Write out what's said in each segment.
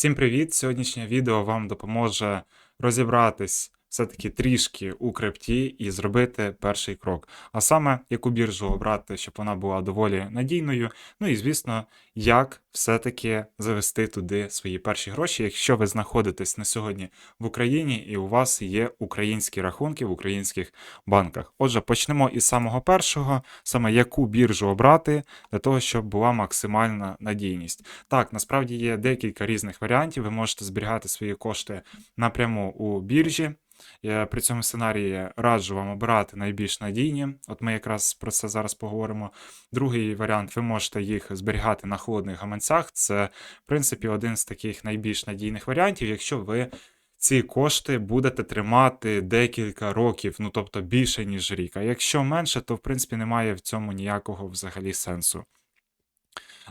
Всім привіт! Сьогоднішнє відео вам допоможе розібратись все-таки трішки у крипті і зробити перший крок. А саме, яку біржу обрати, щоб вона була доволі надійною. Ну і звісно, як все-таки завести туди свої перші гроші, якщо ви знаходитесь на сьогодні в Україні і у вас є українські рахунки в українських банках. Отже, почнемо із самого першого, саме яку біржу обрати для того, щоб була максимальна надійність. Так, насправді є декілька різних варіантів. Ви можете зберігати свої кошти напряму у біржі. При цьому сценарії раджу вам обирати найбільш надійні. От ми якраз про це зараз поговоримо. Другий варіант, ви можете їх зберігати на холодних гаманцях. Це, в принципі, один з таких найбільш надійних варіантів, якщо ви. Ці кошти будете тримати декілька років, ну тобто більше, ніж рік. А якщо менше, то в принципі немає в цьому ніякого взагалі сенсу.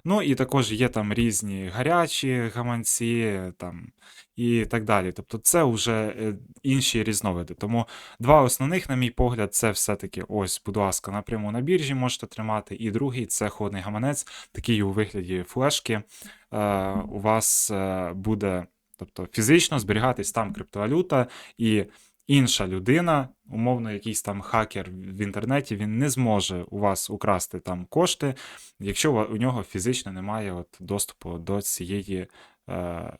Ну і також є там різні гарячі гаманці там, і так далі. Тобто це вже е, інші різновиди. Тому два основних, на мій погляд, це все-таки ось, будь ласка, напряму на біржі можете тримати. І другий це ходний гаманець, такий у вигляді флешки. Е, У вас е, буде тобто, фізично зберігатись там криптовалюта. і інша людина, умовно, якийсь там хакер в інтернеті, він не зможе у вас украсти там кошти, якщо у нього фізично немає от доступу до цієї. Е,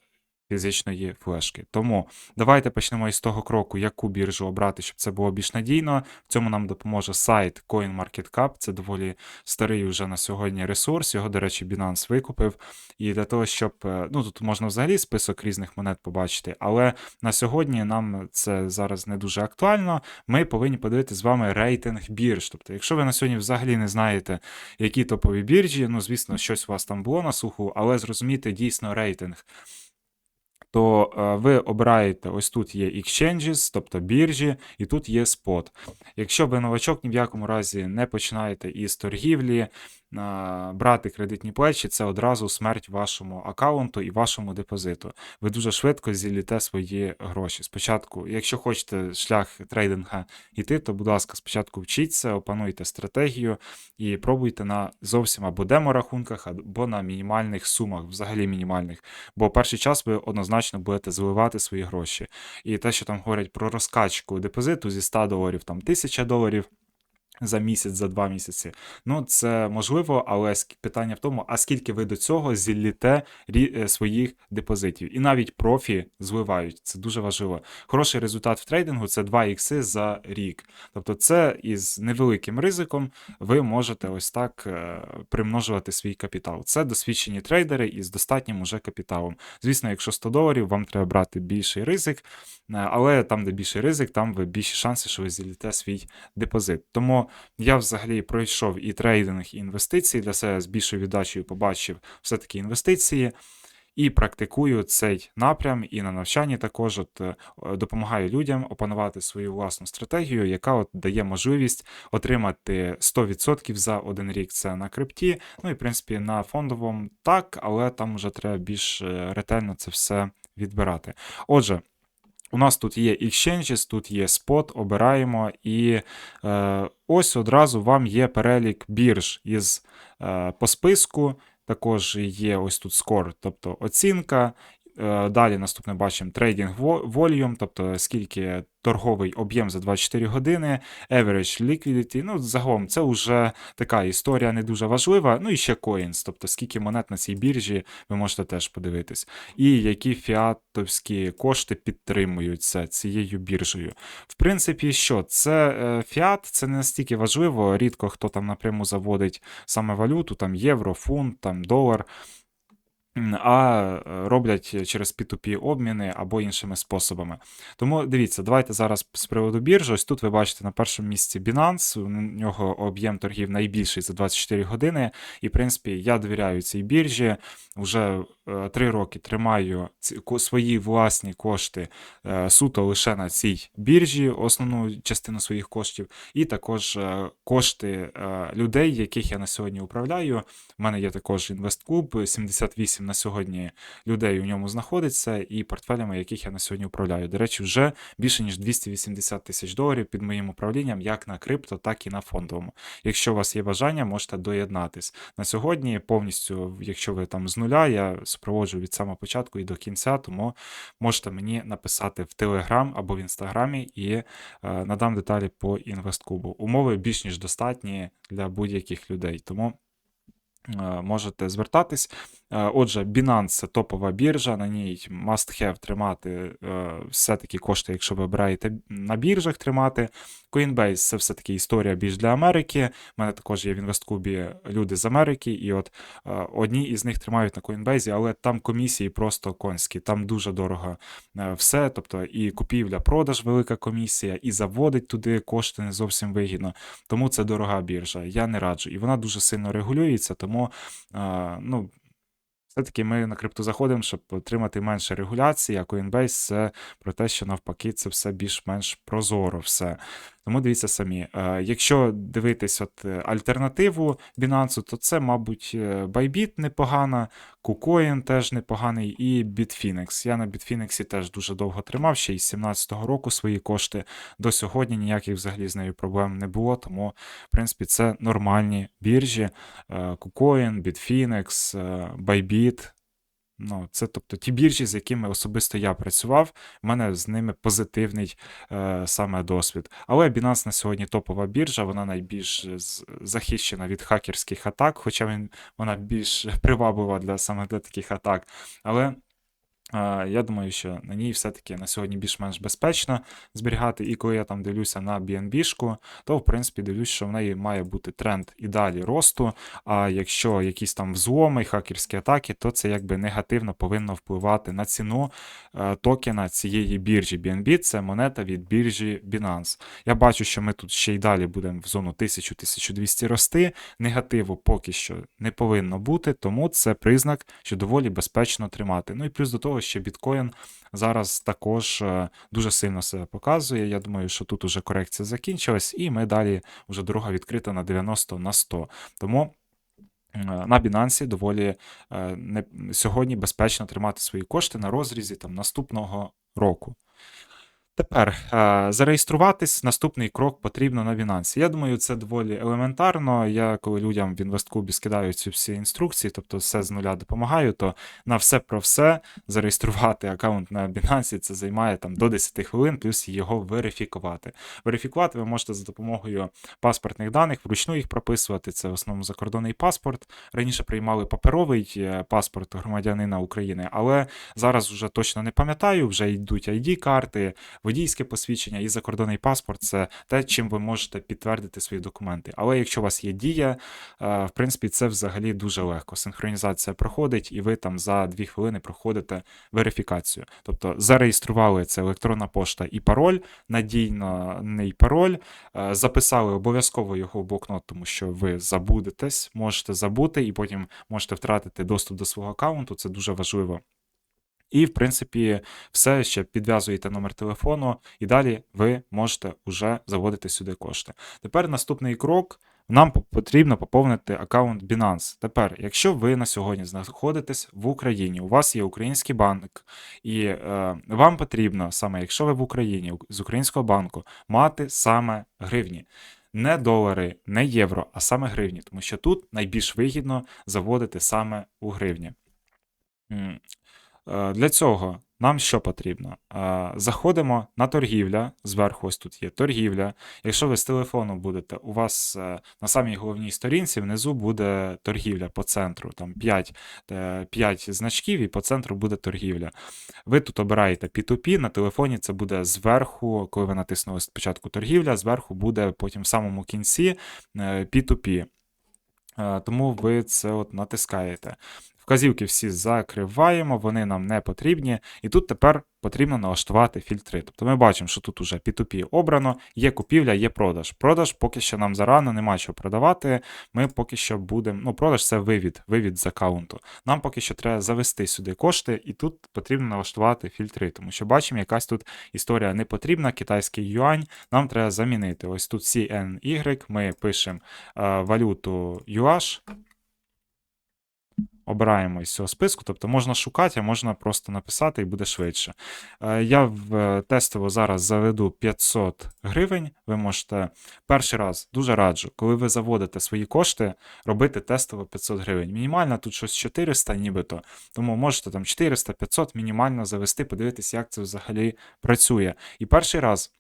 фізичної флешки. Тому давайте почнемо із того кроку, яку біржу обрати, щоб це було більш надійно. В цьому нам допоможе сайт CoinMarketCap. Це доволі старий вже на сьогодні ресурс. Його, до речі, Binance викупив. І для того, щоб е, ну тут можна взагалі список різних монет побачити, але на сьогодні нам це зараз не дуже актуально. Ми повинні подивитися з вами рейтинг бірж. Тобто, якщо ви на сьогодні взагалі не знаєте, які топові біржі, ну звісно, щось у вас там було на суху, але зрозуміти дійсно рейтинг то е, ви обираєте, ось тут є exchanges, тобто біржі, і тут є спот. Якщо ви новачок, ні в якому разі не починаєте із торгівлі, брати кредитні плечі, це одразу смерть вашому аккаунту і вашому депозиту. Ви дуже швидко зіліте свої гроші. Спочатку, якщо хочете шлях трейдинга йти, то, будь ласка, спочатку вчіться, опануйте стратегію і пробуйте на зовсім або демо-рахунках, або на мінімальних сумах, взагалі мінімальних. Бо перший час ви однозначно будете зливати свої гроші. І те, що там говорять про розкачку депозиту зі 100 доларів, там 1000 доларів за місяць, за два місяці. Ну, це можливо, але питання в тому, а скільки ви до цього зілліте е, своїх депозитів. І навіть профі зливають. Це дуже важливо. Хороший результат в трейдингу це 2 ікси за рік. Тобто, це із невеликим ризиком ви можете ось так е, примножувати свій капітал. Це досвідчені трейдери із достатнім уже капіталом. Звісно, якщо 100 доларів, вам треба брати більший ризик, е, але там, де більший ризик, там ви більші шанси, що ви зіліте свій депозит. Тому я взагалі пройшов і трейдинг, і інвестиції для себе з більшою віддачею побачив все-таки інвестиції. І практикую цей напрям, і на навчанні також от, е, допомагаю людям опанувати свою власну стратегію, яка от дає можливість отримати 100% за один рік це на крипті. Ну і в принципі на фондовому так, але там вже треба більш е, ретельно це все відбирати. Отже. У нас тут є exchanges, тут є спот, обираємо, і е, ось одразу вам є перелік бірж із е, по списку. Також є ось тут скор, тобто оцінка. Е, далі наступне бачимо трейдинг volume, тобто скільки торговий об'єм за 24 години, average liquidity. Ну, загалом, це вже така історія не дуже важлива. Ну і ще coins, тобто скільки монет на цій біржі, ви можете теж подивитись. І які фіатовські кошти підтримуються цією біржею. В принципі, що? Це е, фіат, це не настільки важливо, рідко хто там напряму заводить саме валюту, там євро, фунт, там долар а е, роблять через P2P обміни або іншими способами. Тому дивіться, давайте зараз з приводу біржі. Ось тут ви бачите на першому місці Binance, у нього об'єм торгів найбільший за 24 години. І, в принципі, я довіряю цій біржі. Вже е, три роки тримаю свої власні кошти е, суто лише на цій біржі, основну частину своїх коштів, і також кошти людей, яких я на сьогодні управляю. У мене є також інвестклуб 78 на сьогодні людей у ньому знаходиться, і портфелями, яких я на сьогодні управляю. До речі, вже більше ніж 280 тисяч доларів під моїм управлінням, як на крипто, так і на фондовому. Якщо у вас є бажання, можете доєднатись. На сьогодні повністю, якщо ви там з нуля, я супроводжу від самого початку і до кінця, тому можете мені написати в Телеграм або в Інстаграмі і е, надам деталі по інвесткубу. Умови більш ніж достатні для будь-яких людей. Тому е, можете звертатись. Е, Отже, Binance це топова біржа, на ній must have тримати е, все-таки кошти, якщо ви обираєте на біржах тримати. Coinbase це все-таки історія більш для Америки. У мене також є в інвесткубі люди з Америки, і от е, одні із них тримають на Coinbase, але там комісії просто конські, там дуже дорого все. Тобто і купівля, продаж велика комісія, і заводить туди кошти не зовсім вигідно. Тому це дорога біржа. Я не раджу. І вона дуже сильно регулюється, тому ну. Все-таки ми на крипту заходимо, щоб отримати менше регуляції, а Coinbase це про те, що навпаки це все більш-менш прозоро все. Тому дивіться самі. Е, Якщо дивитись от е, альтернативу Binance, то це, мабуть, е, Bybit непогана, KuCoin теж непоганий, і Bitfinex. Я на Bitfinex теж дуже довго тримав, ще із 17-го року свої кошти. До сьогодні ніяких взагалі з нею проблем не було, тому, в принципі, це нормальні біржі. KuCoin, Bitfinex, Bybit. Ну, це тобто ті біржі, з якими особисто я працював, в мене з ними позитивний е, саме досвід. Але Binance на сьогодні топова біржа, вона найбільш захищена від хакерських атак, хоча він, вона більш приваблива для саме для таких атак. Але е, я думаю, що на ній все-таки на сьогодні більш-менш безпечно зберігати. І коли я там дивлюся на BNB-шку, то в принципі дивлюсь, що в неї має бути тренд і далі росту. А якщо якісь там взломи, хакерські атаки, то це якби негативно повинно впливати на ціну е, токена цієї біржі. BNB це монета від біржі Binance. Я бачу, що ми тут ще й далі будемо в зону 1000-1200 рости. Негативу поки що не повинно бути, тому це признак, що доволі безпечно тримати. Ну і плюс до того, що біткоін зараз також е, дуже сильно себе показує. Я думаю, що тут уже корекція закінчилась, і ми далі вже дорога відкрита на 90 на 100. Тому. е, На Binance доволі е, не, сьогодні безпечно тримати свої кошти на розрізі там, наступного року. Тепер е, зареєструватись, наступний крок потрібно на Binance. Я думаю, це доволі елементарно. Я коли людям в інвесткубі скидаю ці всі інструкції, тобто все з нуля допомагаю, то на все про все зареєструвати аккаунт на Binance це займає там до 10 хвилин, плюс його верифікувати. Верифікувати ви можете за допомогою паспортних даних, вручну їх прописувати. Це в основному закордонний паспорт. Раніше приймали паперовий е, паспорт громадянина України, але зараз вже точно не пам'ятаю, вже йдуть ID-карти, водійське посвідчення і закордонний паспорт це те, чим ви можете підтвердити свої документи. Але якщо у вас є дія, е, в принципі, це взагалі дуже легко. Синхронізація проходить, і ви там за 2 хвилини проходите верифікацію. Тобто зареєстрували це електронна пошта і пароль, надійний пароль, е, записали обов'язково його в блокнот, тому що ви забудетесь, можете забути, і потім можете втратити доступ до свого аккаунту. Це дуже важливо. І, в принципі, все ще підв'язуєте номер телефону, і далі ви можете вже заводити сюди кошти. Тепер наступний крок. Нам потрібно поповнити аккаунт Binance. Тепер, якщо ви на сьогодні знаходитесь в Україні, у вас є український банк, і е, вам потрібно, саме якщо ви в Україні з українського банку, мати саме гривні. Не долари, не євро, а саме гривні, тому що тут найбільш вигідно заводити саме у гривні. Е, Для цього нам що потрібно? Е, Заходимо на торгівля. Зверху ось тут є торгівля. Якщо ви з телефону будете, у вас е, на самій головній сторінці внизу буде торгівля по центру. Там 5, 5 значків, і по центру буде торгівля. Ви тут обираєте P2P, на телефоні це буде зверху, коли ви натиснули спочатку торгівля, зверху буде потім в самому кінці е, P2P. Е, Тому ви це от натискаєте. Вказівки всі закриваємо, вони нам не потрібні. І тут тепер потрібно налаштувати фільтри. Тобто ми бачимо, що тут уже P2P обрано, є купівля, є продаж. Продаж поки що нам зарано нема що продавати. Ми поки що будемо. Ну, продаж це вивід, вивід з аккаунту. Нам поки що треба завести сюди кошти, і тут потрібно налаштувати фільтри, тому що бачимо, якась тут історія не потрібна, китайський юань. Нам треба замінити. Ось тут CNY, ми пишемо е, валюту UH. Обираємо із цього списку, тобто можна шукати, а можна просто написати і буде швидше. Е, Я в е, тестово зараз заведу 500 гривень. Ви можете перший раз дуже раджу, коли ви заводите свої кошти, робити тестово 500 гривень. Мінімально тут щось 400, нібито. Тому можете там 400-500 мінімально завести, подивитися, як це взагалі працює. І перший раз.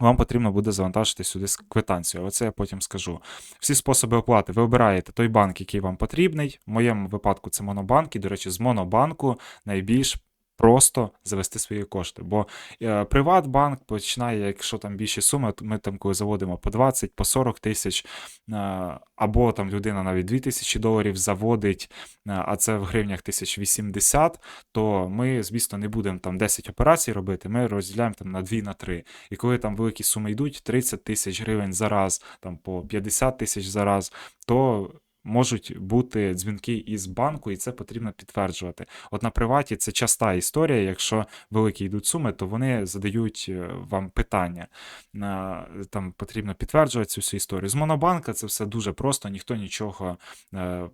Вам потрібно буде завантажити сюди квитанцію, але це я потім скажу. Всі способи оплати. Ви обираєте той банк, який вам потрібний. В моєму випадку це Монобанк, і, до речі, з Монобанку найбільш просто завести свої кошти. Бо е, Приватбанк починає, якщо там більші суми, ми там коли заводимо по 20, по 40 тисяч, е, або там людина навіть 2 тисячі доларів заводить, е, а це в гривнях 1080, то ми, звісно, не будемо там 10 операцій робити, ми розділяємо там на 2 на 3. І коли там великі суми йдуть, 30 тисяч гривень за раз, там по 50 тисяч за раз, то можуть бути дзвінки із банку, і це потрібно підтверджувати. От на приваті це часта історія. Якщо великі йдуть суми, то вони задають е, вам питання. Там потрібно підтверджувати цю всю історію. З Монобанка це все дуже просто, ніхто нічого, е,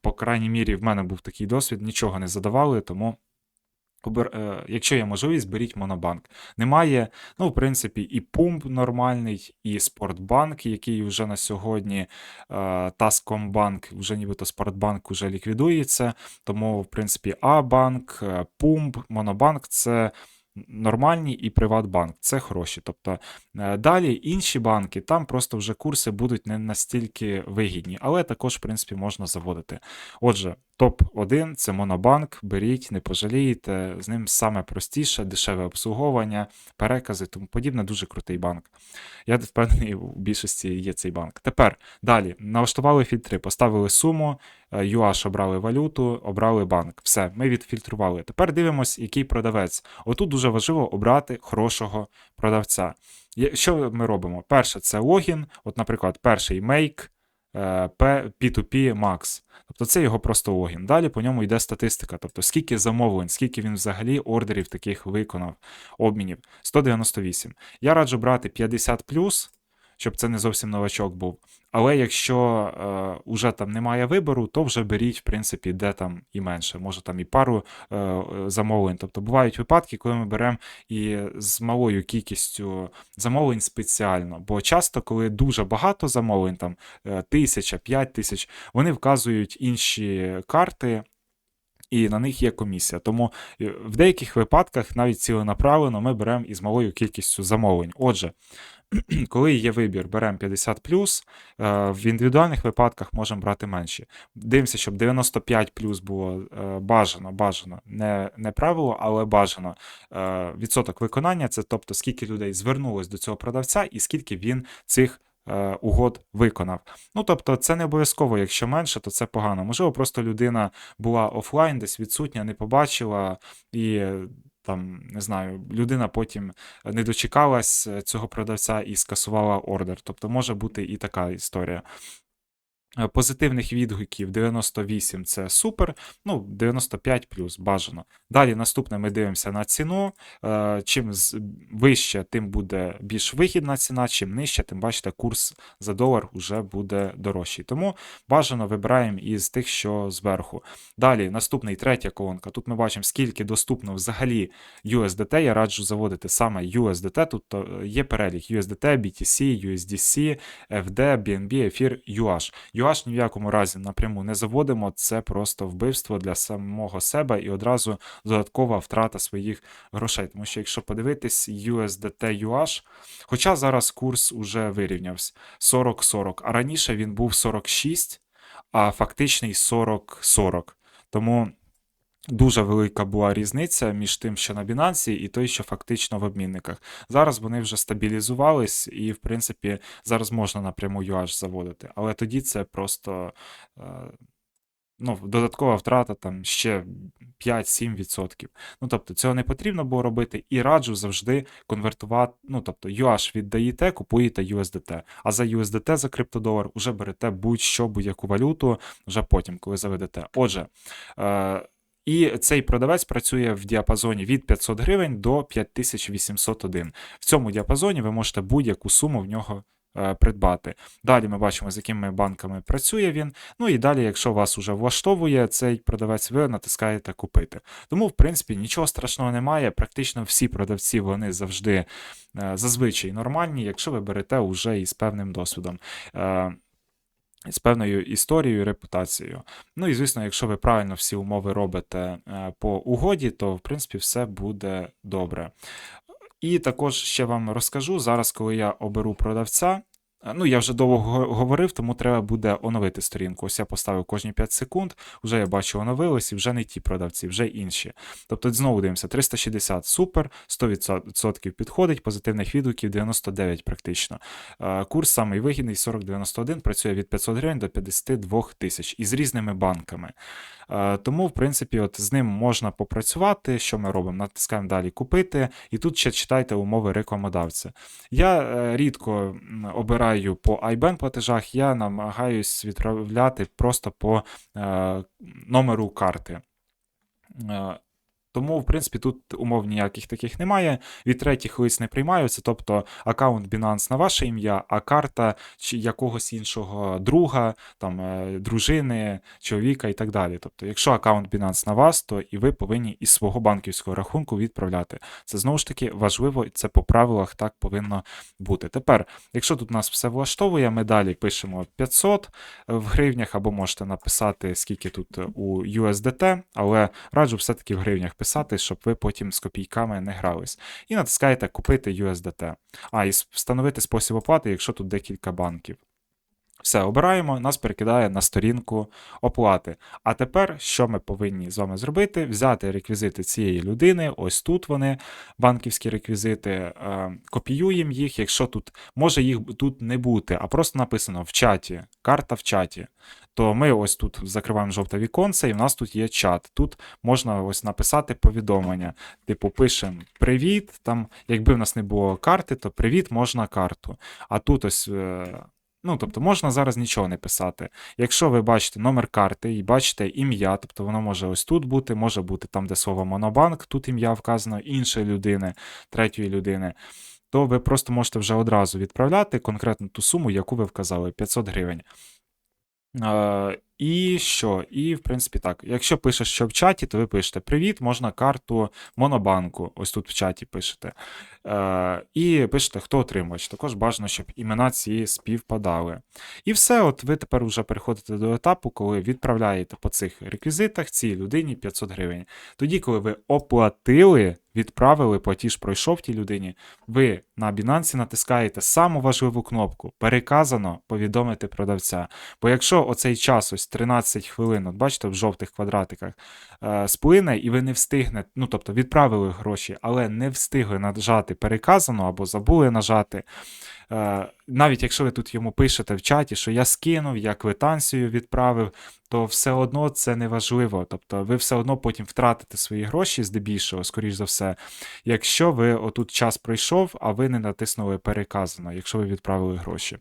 по крайній мірі, в мене був такий досвід, нічого не задавали, тому. Е, Якщо є можливість, беріть Монобанк. Немає, ну, в принципі, і Пумп нормальний, і Спортбанк, який вже на сьогодні, е, Таскомбанк, вже нібито Спортбанк вже ліквідується. Тому, в принципі, А-банк, е, Пумп, Монобанк це нормальні і Приватбанк. Це хороші. Тобто далі інші банки, там просто вже курси будуть не настільки вигідні, але також, в принципі, можна заводити. Отже, топ-1 це Монобанк. Беріть, не пожалієте. З ним саме простіше, дешеве обслуговування, перекази, тому подібне. Дуже крутий банк. Я впевнений, у більшості є цей банк. Тепер далі налаштували фільтри, поставили суму, UH обрали валюту, обрали банк. Все, ми відфільтрували. Тепер дивимось, який продавець. Отут дуже важливо обрати хорошого продавця. Що ми робимо? Перше, це логін. От, наприклад, перший make P2P Max. Тобто це його просто логін. Далі по ньому йде статистика, тобто скільки замовлень, скільки він взагалі ордерів таких виконав, обмінів. 198. Я раджу брати 50 щоб це не зовсім новачок був. Але якщо е, уже там немає вибору, то вже беріть, в принципі, де там і менше. Може там і пару е, е, замовлень. Тобто бувають випадки, коли ми беремо і з малою кількістю замовлень спеціально. Бо часто, коли дуже багато замовлень, там е, тисяча, п'ять тисяч, вони вказують інші карти. І на них є комісія. Тому е, в деяких випадках навіть ціленаправлено ми беремо із малою кількістю замовлень. Отже, коли є вибір, беремо 50 е, в індивідуальних випадках можемо брати менші. Дивимося, щоб 95 було е, бажано, бажано, не, не правило, але бажано. Е, Відсоток виконання це тобто скільки людей звернулось до цього продавця і скільки він цих. Угод виконав. Ну тобто, це не обов'язково, якщо менше, то це погано. Можливо, просто людина була офлайн, десь відсутня, не побачила, і там не знаю, людина потім не дочекалась е, цього продавця і скасувала ордер. Тобто може бути і така історія. Е, Позитивних відгуків 98 це супер, ну 95 плюс бажано. Далі наступне ми дивимося на ціну. Е, Чим вище, тим буде більш вигідна ціна, чим нижче, тим бачите, курс за долар вже буде дорожчий. Тому бажано вибираємо із тих, що зверху. Далі, наступний третя колонка. Тут ми бачимо, скільки доступно взагалі USDT. Я раджу заводити саме USDT. Тут е, є перелік USDT, BTC, USDC, FD, BNB, Ефір, UH. UH ні в якому разі напряму не заводимо, це просто вбивство для самого себе і одразу додаткова втрата своїх грошей. Тому що якщо подивитись USDT UH, хоча зараз курс уже вирівнявся 40-40, а раніше він був 46, а фактичний 40-40. Тому дуже велика була різниця між тим, що на Binance, і той, що фактично в обмінниках. Зараз вони вже стабілізувались, і, в принципі, зараз можна напряму UH заводити. Але тоді це просто е, ну, додаткова втрата там ще 5-7%. Ну, тобто, цього не потрібно було робити, і раджу завжди конвертувати. Ну, тобто, UH віддаєте, купуєте USDT. А за USDT за криптодолар вже берете будь-що, будь-яку валюту вже потім, коли заведете. Отже. Е, і цей продавець працює в діапазоні від 500 гривень до 5801. В цьому діапазоні ви можете будь-яку суму в нього е, придбати. Далі ми бачимо, з якими банками працює він. Ну і далі, якщо вас уже влаштовує цей продавець, ви натискаєте купити. Тому, в принципі, нічого страшного немає. Практично всі продавці вони завжди е, зазвичай нормальні, якщо ви берете уже із певним досвідом. З певною історією, репутацією. Ну і звісно, якщо ви правильно всі умови робите е, по угоді, то в принципі все буде добре. І також ще вам розкажу зараз, коли я оберу продавця. Е, Ну, я вже довго говорив, тому треба буде оновити сторінку. Ось я поставив кожні 5 секунд, вже я бачу оновилось, і вже не ті продавці, вже інші. Тобто знову дивимося, 360 супер, 100% підходить, позитивних відгуків 99 практично. Е, Курс самий вигідний 4091 працює від 500 гривень до 52 тисяч і з різними банками. Е, Тому, в принципі, от з ним можна попрацювати. Що ми робимо? Натискаємо далі купити, і тут ще читайте умови рекламодавця. Я рідко м, обираю по IBAN платежах, я намагаюсь відправляти просто по е, номеру карти. Е, Тому, в принципі, тут умов ніяких таких немає. Від третіх лиць не приймаються, тобто аккаунт Binance на ваше ім'я, а карта чи якогось іншого друга, там, е, дружини, чоловіка і так далі. Тобто, якщо аккаунт Binance на вас, то і ви повинні із свого банківського рахунку відправляти. Це знову ж таки важливо, і це по правилах так повинно бути. Тепер, якщо тут нас все влаштовує, ми далі пишемо 500 в гривнях, або можете написати, скільки тут у USDT, але раджу все-таки в гривнях щоб ви потім з копійками не грались. І натискаєте купити USDT. А, і встановити спосіб оплати, якщо тут декілька банків. Все, обираємо, нас перекидає на сторінку оплати. А тепер, що ми повинні з вами зробити? Взяти реквізити цієї людини, ось тут вони, банківські реквізити, е, копіюємо їх, якщо тут може їх тут не бути, а просто написано в чаті, карта в чаті. То ми ось тут закриваємо жовте віконце, і в нас тут є чат. Тут можна ось написати повідомлення. Типу, пишемо привіт. Там, якби в нас не було карти, то привіт можна карту. А тут ось. Ну, тобто можна зараз нічого не писати. Якщо ви бачите номер карти і бачите ім'я, тобто воно може ось тут бути, може бути там, де слово Монобанк, тут ім'я вказано іншої людини, третьої людини, то ви просто можете вже одразу відправляти конкретно ту суму, яку ви вказали, 500 гривень. І що? І, в принципі, так. Якщо пишеш, що в чаті, то ви пишете Привіт, можна карту Монобанку. Ось тут в чаті пишете. Е, і пишете, хто отримувач. Також бажано, щоб імена ці співпадали. І все, от ви тепер вже переходите до етапу, коли відправляєте по цих реквізитах цій людині 500 гривень. Тоді, коли ви оплатили, відправили, платіж пройшов тій людині, ви на Binance натискаєте саму важливу кнопку Переказано повідомити продавця. Бо якщо оцей час, ось 13 хвилин, от бачите, в жовтих квадратиках, е, сплине, і ви не встигнете, ну тобто відправили гроші, але не встигли нажати переказано або забули нажати. Е, навіть якщо ви тут йому пишете в чаті, що я скинув, я квитанцію відправив, то все одно це не важливо. Тобто ви все одно потім втратите свої гроші здебільшого, скоріш за все, якщо ви отут час пройшов, а ви не натиснули переказано, якщо ви відправили гроші.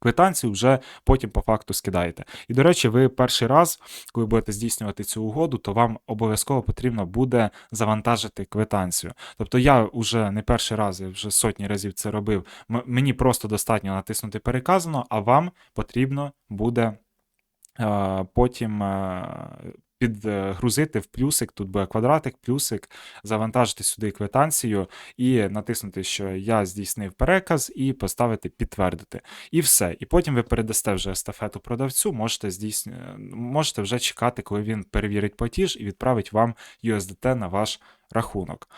Квитанцію вже потім по факту скидаєте. І, до речі, ви перший раз, коли будете здійснювати цю угоду, то вам обов'язково потрібно буде завантажити квитанцію. Тобто я вже не перший раз, я вже сотні разів це робив. Мені просто достатньо натиснути переказано, а вам потрібно буде е, потім е, підгрузити в плюсик, тут буде квадратик, плюсик, завантажити сюди квитанцію і натиснути, що я здійснив переказ, і поставити підтвердити. І все. І потім ви передасте вже естафету продавцю, можете здійсн... можете вже чекати, коли він перевірить платіж і відправить вам USDT на ваш рахунок.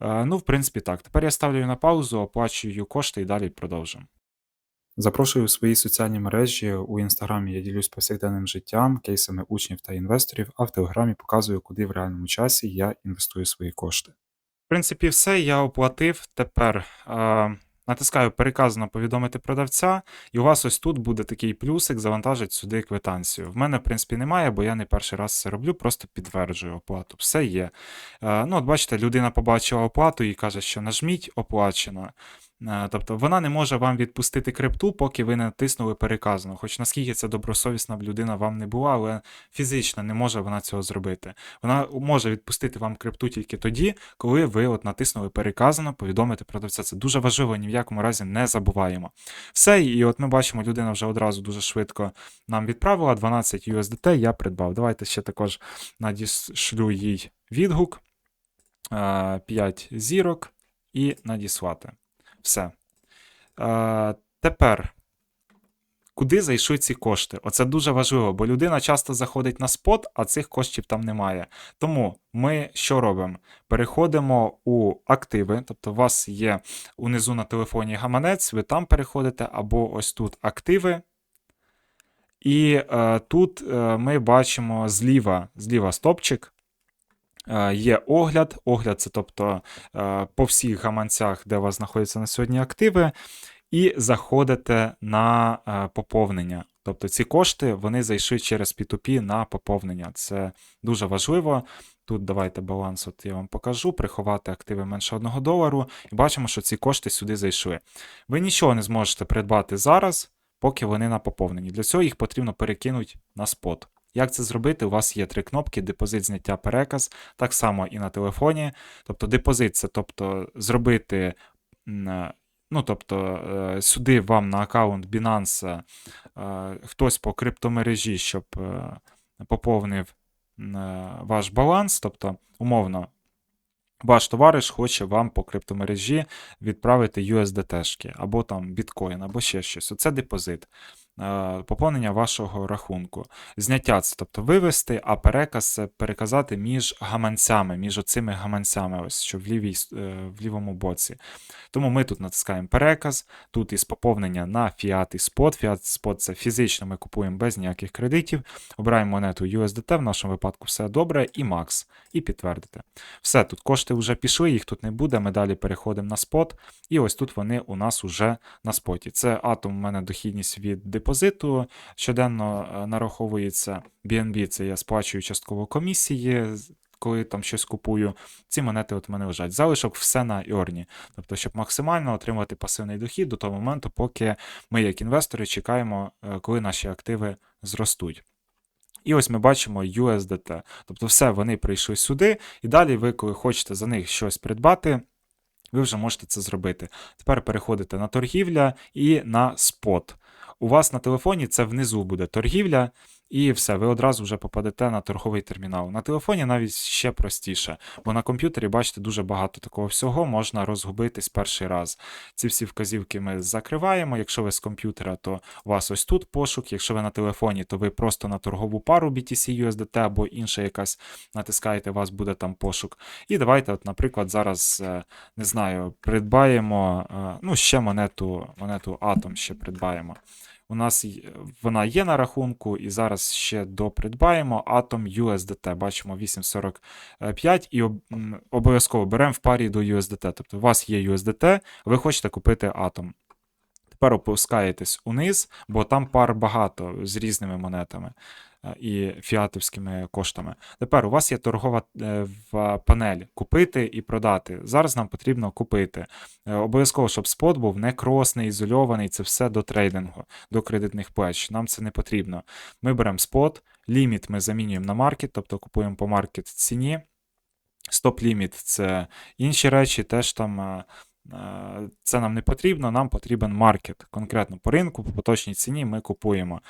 Е, Ну, в принципі, так. Тепер я ставлю на паузу, оплачую кошти і далі продовжимо. Запрошую у свої соціальні мережі. У інстаграмі я ділюсь повсякденним життям, кейсами учнів та інвесторів, а в телеграмі показую, куди в реальному часі я інвестую свої кошти. В принципі, все я оплатив. Тепер е, натискаю переказано повідомити продавця, і у вас ось тут буде такий плюсик, завантажить сюди квитанцію. В мене, в принципі, немає, бо я не перший раз це роблю, просто підтверджую оплату. Все є. Е, ну, от бачите, людина побачила оплату і каже, що нажміть оплачено. Е, Тобто вона не може вам відпустити крипту, поки ви не натиснули переказано. Хоч наскільки це добросовісна людина вам не була, але фізично не може вона цього зробити. Вона може відпустити вам крипту тільки тоді, коли ви от натиснули переказано, повідомити продавця. Це дуже важливо, ні в якому разі не забуваємо. Все, і от ми бачимо, людина вже одразу дуже швидко нам відправила 12 USDT, я придбав. Давайте ще також надішлю їй відгук. 5 зірок і надіслати. Все. Е, тепер, куди зайшли ці кошти? Оце дуже важливо, бо людина часто заходить на спот, а цих коштів там немає. Тому ми що робимо? Переходимо у активи, тобто у вас є унизу на телефоні гаманець, ви там переходите, або ось тут активи. І е, тут е, ми бачимо зліва, зліва стопчик. Е, Є огляд. Огляд це тобто е, по всіх гаманцях, де у вас знаходяться на сьогодні активи, і заходите на е, поповнення. Тобто ці кошти вони зайшли через P2P на поповнення. Це дуже важливо. Тут давайте баланс, от я вам покажу, приховати активи менше 1 долару. І бачимо, що ці кошти сюди зайшли. Ви нічого не зможете придбати зараз, поки вони на поповненні. Для цього їх потрібно перекинути на спот. Як це зробити? У вас є три кнопки: депозит, зняття, переказ, так само і на телефоні. Тобто депозит це тобто зробити. Ну, тобто, е, сюди вам на аккаунт Binance е, хтось по криптомережі, щоб е, поповнив е, ваш баланс. Тобто, умовно, ваш товариш хоче вам по криптомережі відправити USDT-шки, або там біткоін, або ще щось. Оце депозит. Е, Поповнення вашого рахунку. Зняття це, тобто вивести, а переказ це переказати між гаманцями, між оцими гаманцями, ось що в, лівій, е, в лівому боці. Тому ми тут натискаємо переказ, тут із поповнення на фіат і спот. Фіат спот це фізично ми купуємо без ніяких кредитів. Обираємо монету USDT, в нашому випадку все добре, і Max, і підтвердити. Все, тут кошти вже пішли, їх тут не буде. Ми далі переходимо на спот, і ось тут вони у нас уже на споті. Це атом, у мене дохідність від депозиту щоденно е, нараховується. BNB це я сплачую частково комісії. Коли там щось купую, ці монети от мене лежать. Залишок все на Іорні. Тобто, щоб максимально отримати пасивний дохід до того моменту, поки ми, як інвестори, чекаємо, е, коли наші активи зростуть. І ось ми бачимо USDT. Тобто, все, вони прийшли сюди, і далі ви, коли хочете за них щось придбати, ви вже можете це зробити. Тепер переходите на торгівля і на спот. У вас на телефоні це внизу буде торгівля, і все, ви одразу вже попадете на торговий термінал. На телефоні навіть ще простіше, бо на комп'ютері, бачите, дуже багато такого всього, можна розгубитись перший раз. Ці всі вказівки ми закриваємо. Якщо ви з комп'ютера, то у вас ось тут пошук. Якщо ви на телефоні, то ви просто на торгову пару BTC USDT або інша якась натискаєте, у вас буде там пошук. І давайте, от, наприклад, зараз е, не знаю, придбаємо е, ну, ще монету, монету Atom ще придбаємо. У нас вона є на рахунку, і зараз ще допридбаємо Atom USDT. Бачимо 8,45 і обов'язково беремо в парі до USDT. Тобто у вас є USDT, ви хочете купити Atom. Тепер опускаєтесь униз, бо там пар багато з різними монетами і фіатовськими коштами. Тепер у вас є торгова е, панель купити і продати. Зараз нам потрібно купити. Е, Обов'язково, щоб спот був не крос, не ізольований, це все до трейдингу, до кредитних плеч. Нам це не потрібно. Ми беремо спот, ліміт ми замінюємо на маркет, тобто купуємо по маркет ціні. Стоп-ліміт це інші речі, теж там. Е, Це нам не потрібно, нам потрібен маркет. Конкретно по ринку, по поточній ціні ми купуємо.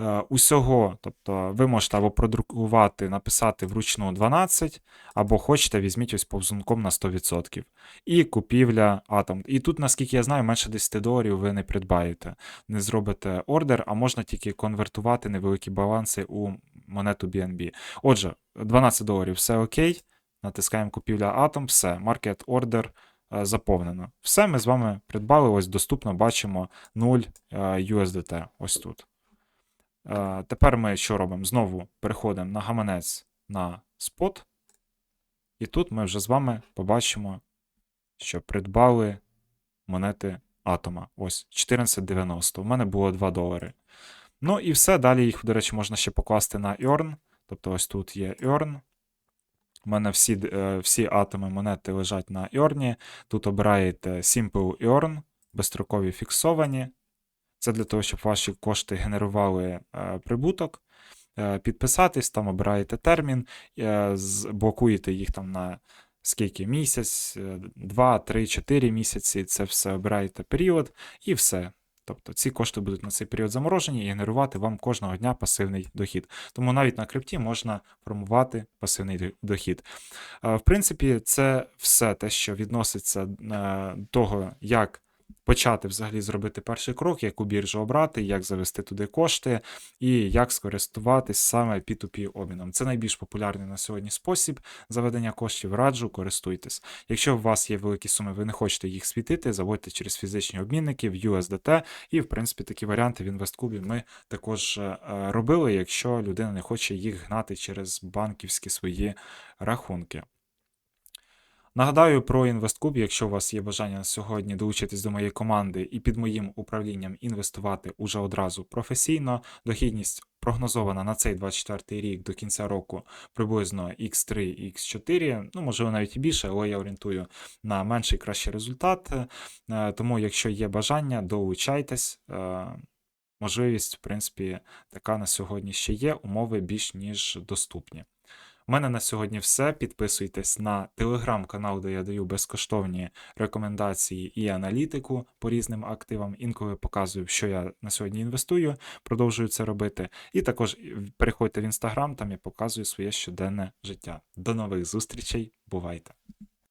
Е, Усього, тобто ви можете або продрукувати, написати вручну 12, або хочете, візьміть ось повзунком на 100%. І купівля атом. І тут, наскільки я знаю, менше 10 доларів ви не придбаєте, не зробите ордер, а можна тільки конвертувати невеликі баланси у монету BNB. Отже, 12 доларів все окей. Натискаємо купівля атом, все, маркет ордер заповнено. Все, ми з вами придбали, ось доступно бачимо 0 е, USDT. Ось тут. Е, Тепер ми що робимо? Знову переходимо на гаманець на спот. І тут ми вже з вами побачимо, що придбали монети атома. Ось 14,90. У мене було 2 долари. Ну і все. Далі їх, до речі, можна ще покласти на Earn. Тобто ось тут є Earn. У мене всі, е, всі атоми монети лежать на Earn. Тут обираєте Simple Earn, безстрокові фіксовані. Це для того, щоб ваші кошти генерували е, прибуток. Е, підписатись, там обираєте термін, блокуєте їх там на скільки місяць, 2, 3, 4 місяці. Це все обираєте період і все. Тобто ці кошти будуть на цей період заморожені і генерувати вам кожного дня пасивний дохід. Тому навіть на крипті можна формувати пасивний дохід. Е, В принципі, це все те, що відноситься е, до того, як почати взагалі зробити перший крок, яку біржу обрати, як завести туди кошти і як скористуватись саме P2P обміном. Це найбільш популярний на сьогодні спосіб заведення коштів. Раджу, користуйтесь. Якщо у вас є великі суми, ви не хочете їх світити, заводьте через фізичні обмінники в USDT. І, в принципі, такі варіанти в інвесткубі ми також е, робили, якщо людина не хоче їх гнати через банківські свої рахунки. Нагадаю про інвесткуб, якщо у вас є бажання сьогодні долучитись до моєї команди і під моїм управлінням інвестувати уже одразу професійно, дохідність прогнозована на цей 24 рік до кінця року приблизно X3, X4, ну можливо навіть і більше, але я орієнтую на менший кращий результат. Е, Тому, якщо є бажання, долучайтесь. Е, Можливість, в принципі, така на сьогодні ще є, умови більш ніж доступні. У мене на сьогодні все. Підписуйтесь на телеграм-канал, де я даю безкоштовні рекомендації і аналітику по різним активам. Інколи показую, що я на сьогодні інвестую, продовжую це робити. І також переходьте в інстаграм, там я показую своє щоденне життя. До нових зустрічей, бувайте!